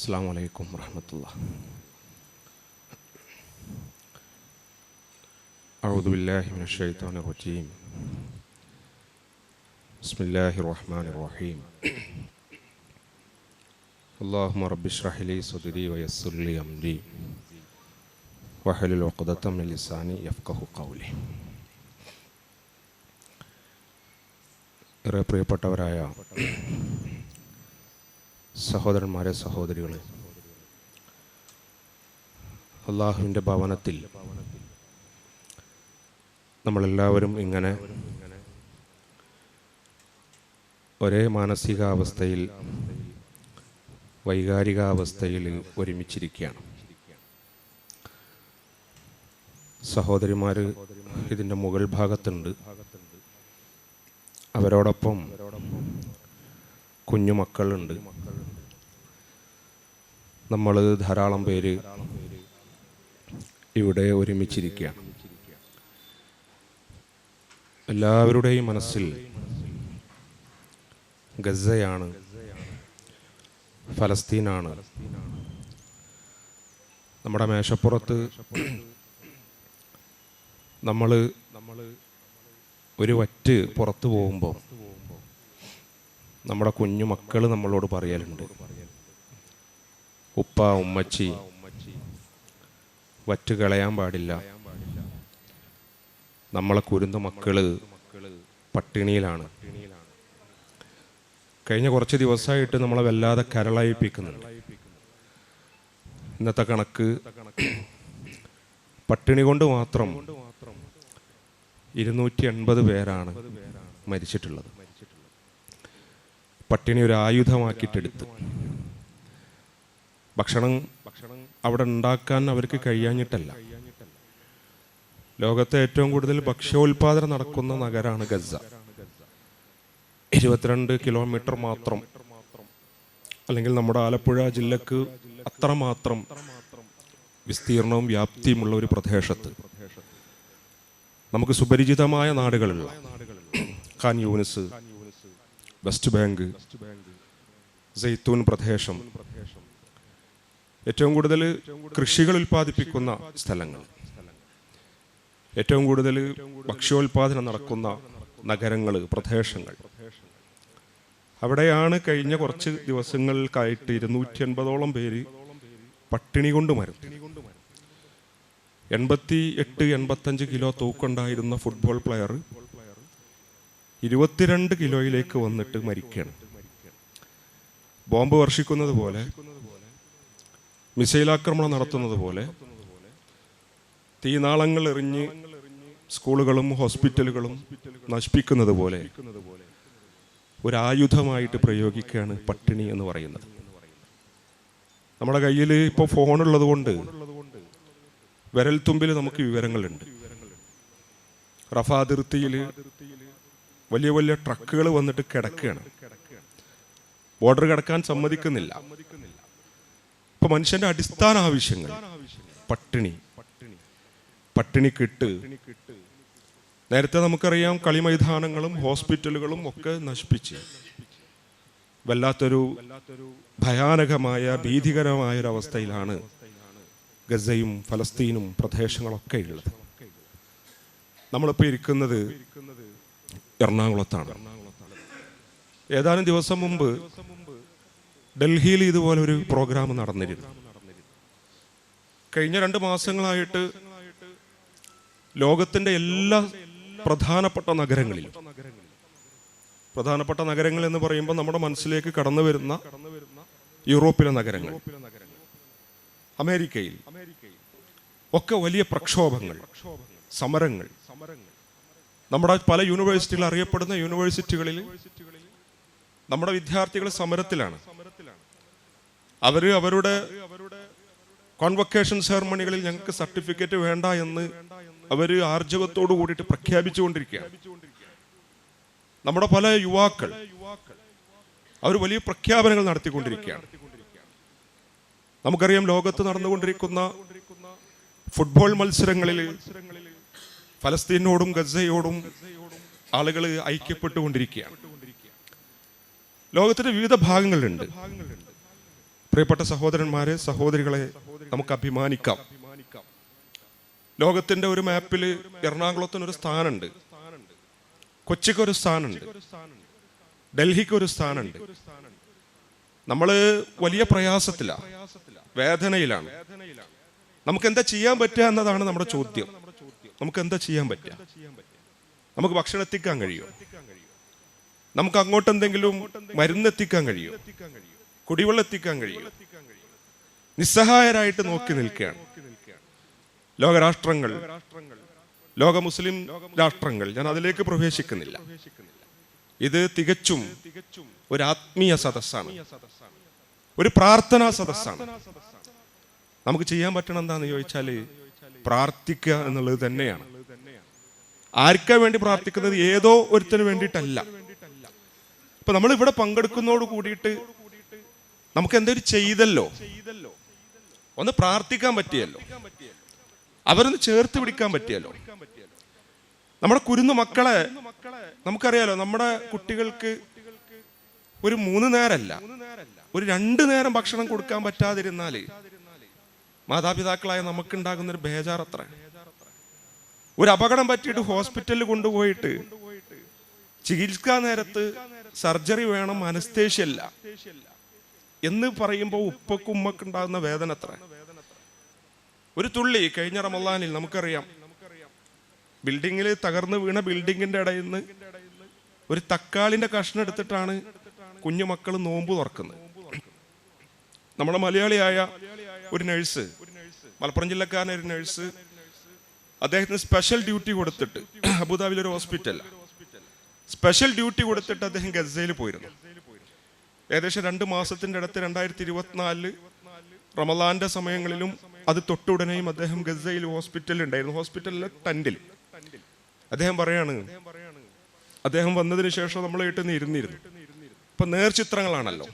السلام عليكم ورحمة الله أعوذ بالله من الشيطان الرجيم بسم الله الرحمن الرحيم اللهم رب اشرح لي صدري ويسر لي أمري واحلل عقدة من لساني يفقه قولي ഏറെ പ്രിയപ്പെട്ടവരായ സഹോദരന്മാരെ സഹോദരികളെ. അള്ളാഹുവിന്റെ ഭവനത്തിൽ നമ്മളെല്ലാവരും ഇങ്ങനെ ഒരേ മാനസികാവസ്ഥയിൽ വൈകാരികാവസ്ഥയിൽ ഒരുമിച്ചിരിക്കുകയാണ്. സഹോദരിമാർ ഇതിന്റെ മുകൾ ഭാഗത്തുണ്ട്. അവരോടൊപ്പം കുഞ്ഞു മക്കളുണ്ട് നമ്മൾ ധാരാളം പേര് ഇവിടെ ഒരുമിച്ചിരിക്കുകയാണ്. എല്ലാവരുടെയും മനസ്സിൽ ഗസയാണ് ഫലസ്തീനാണ്. നമ്മുടെ മേശപ്പുറത്ത് നമ്മൾ നമ്മൾ ഒരു വറ്റ് പുറത്തു പോകുമ്പോൾ നമ്മുടെ കുഞ്ഞു മക്കൾ നമ്മളോട് പറയലുണ്ട്. ഉപ്പ ഉമ്മച്ചി വറ്റുകളയാൻ പാടില്ല. നമ്മളെ കുരുന്ന മക്കൾ പട്ടിണിയിലാണ്. കഴിഞ്ഞ കുറച്ച് ദിവസമായിട്ട് നമ്മളെ വല്ലാതെ കരളയിപ്പിക്കുന്നുണ്ട്. ഇന്നത്തെ കണക്ക് പട്ടിണി കൊണ്ട് മാത്രം ഇരുന്നൂറ്റി എൺപത് പേരാണ് മരിച്ചിട്ടുള്ളത്. പട്ടിണി ഒരു ആയുധമാക്കിയിട്ടെടുത്ത്. ഭക്ഷണം ഭക്ഷണം അവിടെ ഉണ്ടാക്കാൻ അവർക്ക് കഴിയാഞ്ഞിട്ടല്ല. ലോകത്തെ ഏറ്റവും കൂടുതൽ ഭക്ഷ്യോൽപാദനം നടക്കുന്ന നഗരമാണ് ഗസ ഇരുപത്തിരണ്ട് കിലോമീറ്റർ മാത്രം. അല്ലെങ്കിൽ നമ്മുടെ ആലപ്പുഴ ജില്ലക്ക് അത്രമാത്രം വിസ്തീർണവും വ്യാപ്തിയുമുള്ള ഒരു പ്രദേശത്ത്. നമുക്ക് സുപരിചിതമായ നാടുകളുള്ള Khan Younis West Bank Zeitoun പ്രദേശം. ഏറ്റവും കൂടുതൽ കൃഷികൾ ഉൽപ്പാദിപ്പിക്കുന്ന സ്ഥലങ്ങൾ. ഏറ്റവും കൂടുതൽ ഭക്ഷ്യോൽപാദനം നടക്കുന്ന നഗരങ്ങൾ പ്രദേശങ്ങൾ. അവിടെയാണ് കഴിഞ്ഞ കുറച്ച് ദിവസങ്ങൾക്കായിട്ട് ഇരുന്നൂറ്റി എൺപതോളം പേര് പട്ടിണി കൊണ്ട് മരുന്നു എൺപത്തി എട്ട് എൺപത്തഞ്ച് കിലോ തൂക്കുണ്ടായിരുന്ന ഫുട്ബോൾ പ്ലെയർ ഇരുപത്തിരണ്ട് കിലോയിലേക്ക് വന്നിട്ട് മരിക്കുകയാണ് ബോംബ് വർഷിക്കുന്നത് പോലെ മിസൈൽ ആക്രമണം നടത്തുന്നത് പോലെ തീനാളങ്ങൾ എറിഞ്ഞ് സ്കൂളുകളും ഹോസ്പിറ്റലുകളും നശിപ്പിക്കുന്നത് പോലെ ഒരു ആയുധമായിട്ട് പ്രയോഗിക്കുകയാണ് പട്ടിണി എന്ന് പറയുന്നത്. നമ്മുടെ കയ്യിൽ ഇപ്പോൾ ഫോണുള്ളത് കൊണ്ട് വിരൽത്തുമ്പിൽ നമുക്ക് വിവരങ്ങളുണ്ട്. റഫ അതിർത്തിയിൽ വലിയ വലിയ ട്രക്കുകൾ വന്നിട്ട് കിടക്കുകയാണ്. ബോർഡർ കിടക്കാൻ സമ്മതിക്കുന്നില്ല. മനുഷ്യന്റെ അടിസ്ഥാന ആവശ്യങ്ങൾ. പട്ടിണി. പട്ടിണി കിട്ട്. നേരത്തെ നമുക്കറിയാം കളിമൈതാനങ്ങളും ഹോസ്പിറ്റലുകളും ഒക്കെ നശിപ്പിച്ച്. വല്ലാത്തൊരു ഭയാനകമായ ഭീതികരമായ ഒരു അവസ്ഥയിലാണ് ഗസയും ഫലസ്തീനും പ്രദേശങ്ങളൊക്കെ ഉള്ളത്. നമ്മളിപ്പോൾ ഇരിക്കുന്നത് എറണാകുളത്താണ്. ഏതാനും ദിവസം മുമ്പ് ഡൽഹിയിൽ ഇതുപോലെ ഒരു പ്രോഗ്രാം നടന്നിരുന്നു. കഴിഞ്ഞ രണ്ട് മാസങ്ങളായിട്ട് ലോകത്തിന്റെ എല്ലാ പ്രധാനപ്പെട്ട നഗരങ്ങളിലും പ്രധാനപ്പെട്ട നഗരങ്ങൾ എന്ന് പറയുമ്പോൾ നമ്മുടെ മനസ്സിലേക്ക് കടന്നു വരുന്ന യൂറോപ്പിലെ നഗരങ്ങൾ അമേരിക്കയിൽ ഒക്കെ വലിയ പ്രക്ഷോഭങ്ങൾ സമരങ്ങൾ. നമ്മുടെ പല യൂണിവേഴ്സിറ്റികൾ അറിയപ്പെടുന്ന യൂണിവേഴ്സിറ്റികളിൽ നമ്മുടെ വിദ്യാർത്ഥികൾ സമരത്തിലാണ്. അവർ അവരുടെ കോൺവൊക്കേഷൻ സെറമണികളിൽ ഞങ്ങൾക്ക് സർട്ടിഫിക്കറ്റ് വേണ്ട എന്ന് അവർ ആർജവത്തോടു കൂടിയിട്ട് പ്രഖ്യാപിച്ചുകൊണ്ടിരിക്കുകയാണ്. നമ്മുടെ പല യുവാക്കൾ അവർ വലിയ പ്രഖ്യാപനങ്ങൾ നടത്തിക്കൊണ്ടിരിക്കുകയാണ്. നമുക്കറിയാം ലോകത്ത് നടന്നുകൊണ്ടിരിക്കുന്ന ഫുട്ബോൾ മത്സരങ്ങളിൽ ഫലസ്തീനോടും ഗസയോടും ആളുകൾ ഐക്യപ്പെട്ടുകൊണ്ടിരിക്കുകയാണ്. ലോകത്തിന്റെ വിവിധ ഭാഗങ്ങളുണ്ട് പ്രിയപ്പെട്ട സഹോദരന്മാരെ സഹോദരികളെ നമുക്ക് അഭിമാനിക്കാം. ലോകത്തിന്റെ ഒരു മാപ്പിൽ എറണാകുളത്തിന് ഒരു സ്ഥാനമുണ്ട്. കൊച്ചിക്ക് ഒരു സ്ഥാനമുണ്ട്. ഡൽഹിക്ക് ഒരു സ്ഥാനമുണ്ട്. നമ്മൾ വലിയ പ്രയാസത്തിലാണ് വേദനയിലാണ്. നമുക്ക് എന്താ ചെയ്യാൻ പറ്റുക എന്നതാണ് നമ്മുടെ ചോദ്യം. നമുക്ക് എന്താ ചെയ്യാൻ പറ്റുക? നമുക്ക് ഭക്ഷണം എത്തിക്കാൻ കഴിയുമോ നമുക്ക് അങ്ങോട്ട് എന്തെങ്കിലും മരുന്ന് എത്തിക്കാൻ കഴിയുമോ കുടിവെള്ളം എത്തിക്കാൻ കഴിയും. നിസ്സഹായരായിട്ട് നോക്കി നിൽക്കുകയാണ്. ലോകരാഷ്ട്രങ്ങൾ ലോക മുസ്ലിം രാഷ്ട്രങ്ങൾ ഞാൻ അതിലേക്ക് പ്രവേശിക്കുന്നില്ല. ഇത് തികച്ചും ഒരു ആത്മീയ സദസ്സാണ്. ഒരു പ്രാർത്ഥനാ സദസ്സാണ്. നമുക്ക് ചെയ്യാൻ പറ്റണം എന്താന്ന് ചോദിച്ചാൽ പ്രാർത്ഥിക്കുക എന്നുള്ളത് തന്നെയാണ്. ആർക്കാ വേണ്ടി പ്രാർത്ഥിക്കുന്നത്? ഏതോ ഒരുത്തിന് വേണ്ടിയിട്ടല്ല. ഇപ്പൊ നമ്മൾ ഇവിടെ പങ്കെടുക്കുന്നതോട് കൂടിയിട്ട് നമുക്ക് എന്തൊരു ചെയ്തല്ലോ? ഒന്ന് പ്രാർത്ഥിക്കാൻ പറ്റിയല്ലോ. അവരൊന്ന് ചേർത്ത് പിടിക്കാൻ പറ്റിയല്ലോ. നമ്മുടെ കുരുന്ന് മക്കളെ നമുക്കറിയാലോ നമ്മുടെ കുട്ടികൾക്ക് ഒരു മൂന്ന് നേരമല്ല ഒരു രണ്ടു നേരം ഭക്ഷണം കൊടുക്കാൻ പറ്റാതിരുന്നാൽ മാതാപിതാക്കളായ നമുക്കുണ്ടാകുന്ന ഒരു അത്ര ഒരു അപകടം പറ്റിയിട്ട് ഹോസ്പിറ്റലിൽ കൊണ്ടുപോയിട്ട് ചികിത്സാ നേരത്ത് സർജറി വേണം അനസ്തേഷ്യല്ല എന്ന് പറയുമ്പോൾ ഉപ്പക്കും ഉമ്മക്ക് ഉണ്ടാകുന്ന വേദന അത്ര ഒരു തുള്ളി കഴിഞ്ഞ റമല്ലാനിൽ നമുക്കറിയാം. ബിൽഡിങ്ങിൽ തകർന്നു വീണ ബിൽഡിങ്ങിന്റെ ഇടയിൽ നിന്ന് ഒരു തക്കാളിന്റെ കഷ്ണം എടുത്തിട്ടാണ് കുഞ്ഞു മക്കൾ നോമ്പ് തുറക്കുന്നത്. നമ്മുടെ മലയാളിയായ ഒരു നഴ്സ് മലപ്പുറം ജില്ലക്കാരനായ ഒരു നഴ്സ് അദ്ദേഹത്തിന് സ്പെഷ്യൽ ഡ്യൂട്ടി കൊടുത്തിട്ട് അബുദാബിയിലൊരു ഹോസ്പിറ്റൽ സ്പെഷ്യൽ ഡ്യൂട്ടി കൊടുത്തിട്ട് അദ്ദേഹം ഗസയിൽ പോയിരുന്നു. ഏകദേശം രണ്ട് മാസത്തിന്റെ അടുത്ത് രണ്ടായിരത്തി ഇരുപത്തിനാലിൽ റമലാന്റെ സമയങ്ങളിലും അത് തൊട്ടുടനെയും അദ്ദേഹം ഗസയിൽ ഹോസ്പിറ്റലിൽ ഉണ്ടായിരുന്നു ഹോസ്പിറ്റലിലെ ടെന്റിൽ. അദ്ദേഹം പറയാണ് അദ്ദേഹം വന്നതിന് ശേഷം നമ്മളായിട്ട് ഇന്ന് ഇരുന്നിരുന്നു. ഇപ്പൊ നേർചിത്രങ്ങളാണല്ലോ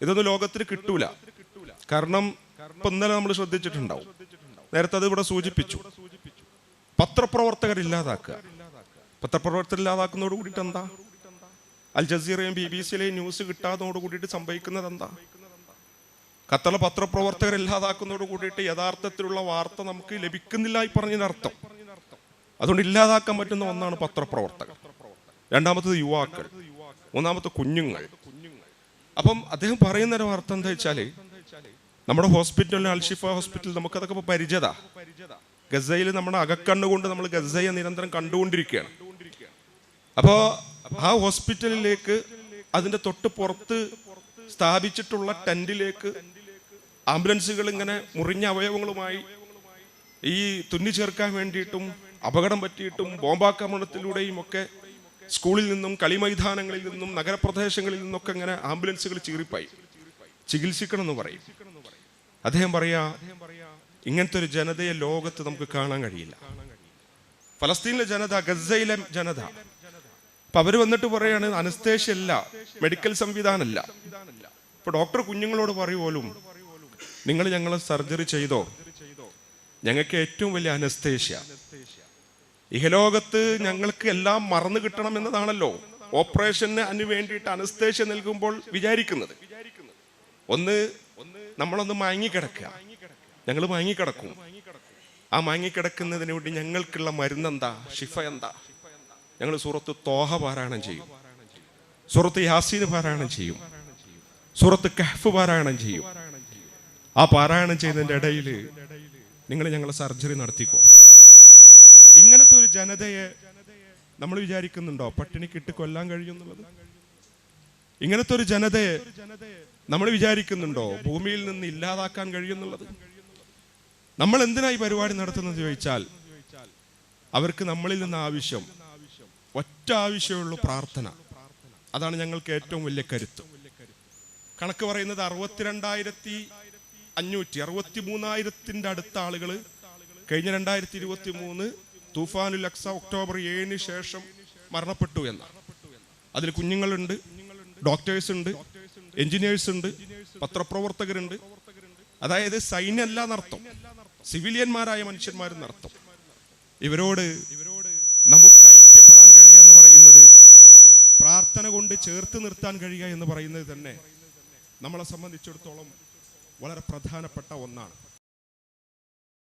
ഇതൊന്നും ലോകത്തിൽ കിട്ടൂല. കാരണം ഇപ്പൊ ഇന്നലെ നമ്മൾ ശ്രദ്ധിച്ചിട്ടുണ്ടാവും. നേരത്തെ അത് ഇവിടെ സൂചിപ്പിച്ചു. പത്രപ്രവർത്തകർ ഇല്ലാതാക്കുക. പത്രപ്രവർത്തകർ ഇല്ലാതാക്കുന്നതോട് കൂടിയിട്ട് എന്താ? അൽ ജസീറയും ബി ബി സിയിലെയും ന്യൂസ് കിട്ടാത്തതോട് കൂടിയിട്ട് സംഭവിക്കുന്നത് എന്താ ഖത്തറിലെ പത്രപ്രവർത്തകർ ഇല്ലാതാക്കുന്നതോട് കൂടിയിട്ട് യഥാർത്ഥത്തിലുള്ള വാർത്ത നമുക്ക് ലഭിക്കുന്നില്ല ഈ പറഞ്ഞതിനർത്ഥം. അതുകൊണ്ട് ഇല്ലാതാക്കാൻ പറ്റുന്ന ഒന്നാണ് പത്രപ്രവർത്തകർ. രണ്ടാമത്തത് യുവാക്കൾ. മൂന്നാമത്തെ കുഞ്ഞുങ്ങൾ. അപ്പം അദ്ദേഹം പറയുന്ന ഒരു വാർത്ത എന്താ വെച്ചാൽ നമ്മുടെ ഹോസ്പിറ്റലിൽ അൽഷിഫ ഹോസ്പിറ്റൽ നമുക്കതൊക്കെ ഇപ്പൊ പരിചയത. ഗസയിൽ നമ്മുടെ അകക്കണ്ണുകൊണ്ട് നമ്മൾ ഗസയെ നിരന്തരം കണ്ടുകൊണ്ടിരിക്കുകയാണ്. അപ്പോ ആ ഹോസ്പിറ്റലിലേക്ക് അതിന്റെ തൊട്ട് പുറത്ത് സ്ഥാപിച്ചിട്ടുള്ള ടെന്റിലേക്ക് ആംബുലൻസുകൾ ഇങ്ങനെ മുറിഞ്ഞ അവയവങ്ങളുമായി ഈ തുന്നി ചേർക്കാൻ വേണ്ടിയിട്ടും അപകടം പറ്റിയിട്ടും ബോംബാക്രമണത്തിലൂടെയും ഒക്കെ സ്കൂളിൽ നിന്നും കളിമൈതാനങ്ങളിൽ നിന്നും നഗരപ്രദേശങ്ങളിൽ നിന്നൊക്കെ ഇങ്ങനെ ആംബുലൻസുകൾ ചീറിപ്പായി. ചികിത്സിക്കണം എന്ന് പറയും. അദ്ദേഹം പറയാ ഇങ്ങനത്തെ ഒരു ജനതയെ ലോകത്ത് നമുക്ക് കാണാൻ കഴിയില്ല. ഫലസ്തീനിലെ ജനത ഗസയിലെ ജനത അപ്പൊ അവർ വന്നിട്ട് പറയാണ് അനസ്തേഷ്യ അല്ല മെഡിക്കൽ സംവിധാനമല്ല ഇപ്പൊ ഡോക്ടർ കുഞ്ഞുങ്ങളോട് പറയുപോലും നിങ്ങൾ ഞങ്ങളെ സർജറി ചെയ്തോ? ഞങ്ങൾക്ക് ഏറ്റവും വലിയ അനസ്തേഷ്യ. ഇഹലോകത്ത് ഞങ്ങൾക്ക് എല്ലാം മറന്നു കിട്ടണം എന്നതാണല്ലോ ഓപ്പറേഷന് അതിന് വേണ്ടിയിട്ട് അനസ്തേഷ്യ നൽകുമ്പോൾ വിചാരിക്കുന്നത്. ഒന്ന് നമ്മളൊന്ന് മയങ്ങിക്കിടക്കുക. ഞങ്ങൾ മയങ്ങിക്കിടക്കും. ആ മയങ്ങിക്കിടക്കുന്നതിന് വേണ്ടി ഞങ്ങൾക്കുള്ള മരുന്നെന്താ? ഷിഫ എന്താ? ഞങ്ങൾ സൂറത്ത് തോഹ പാരായണം ചെയ്യും. സൂറത്ത് യാസീൻ പാരായണം ചെയ്യും. സൂറത്ത് കഹഫ് പാരായണം ചെയ്യും. ആ പാരായണം ചെയ്തതിന്റെ ഇടയിൽ നിങ്ങൾ ഞങ്ങളെ സർജറി നടത്തിക്കോ. ഇങ്ങനത്തെ ഒരു ജനതയെ നമ്മൾ വിചാരിക്കുന്നുണ്ടോ? പട്ടിണിക്കിട്ട് കൊല്ലാൻ കഴിയുന്നുള്ളത്? ഇങ്ങനത്തെ ഒരു ജനതയെ നമ്മൾ വിചാരിക്കുന്നുണ്ടോ? ഭൂമിയിൽ നിന്ന് ഇല്ലാതാക്കാൻ കഴിയുന്നുള്ളത്? നമ്മൾ എന്തിനായി പരിപാടി നടത്തുന്നത് ചോദിച്ചാൽ അവർക്ക് നമ്മളിൽ നിന്ന് ആവശ്യം ഒറ്റ ആവശ്യമുള്ളൂ പ്രാർത്ഥന. അതാണ് ഞങ്ങൾക്ക് ഏറ്റവും വലിയ കരുത്ത്. കണക്ക് പറയുന്നത് അറുപത്തിരണ്ടായിരത്തി അഞ്ഞൂറ്റി അറുപത്തി മൂന്നായിരത്തിന്റെ അടുത്ത ആളുകൾ കഴിഞ്ഞ രണ്ടായിരത്തി ഇരുപത്തി മൂന്ന് തൂഫാനുൽ അക്സ ഒക്ടോബർ ഏഴിന് ശേഷം മരണപ്പെട്ടു എന്നാണ്. അതിൽ കുഞ്ഞുങ്ങളുണ്ട് ഡോക്ടേഴ്സ് ഉണ്ട് എഞ്ചിനീയേഴ്സ് ഉണ്ട് പത്രപ്രവർത്തകരുണ്ട്. അതായത് സൈന്യല്ല എന്നർത്ഥം. സിവിലിയന്മാരായ മനുഷ്യന്മാരെന്നർത്ഥം. ഇവരോട് നമുക്ക് ഐക്യപ്പെടാൻ കഴിയുക എന്ന് പറയുന്നത് പ്രാർത്ഥന കൊണ്ട് ചേർത്ത് നിർത്താൻ കഴിയുക എന്ന് പറയുന്നത് തന്നെ നമ്മളെ സംബന്ധിച്ചിടത്തോളം വളരെ പ്രധാനപ്പെട്ട ഒന്നാണ്.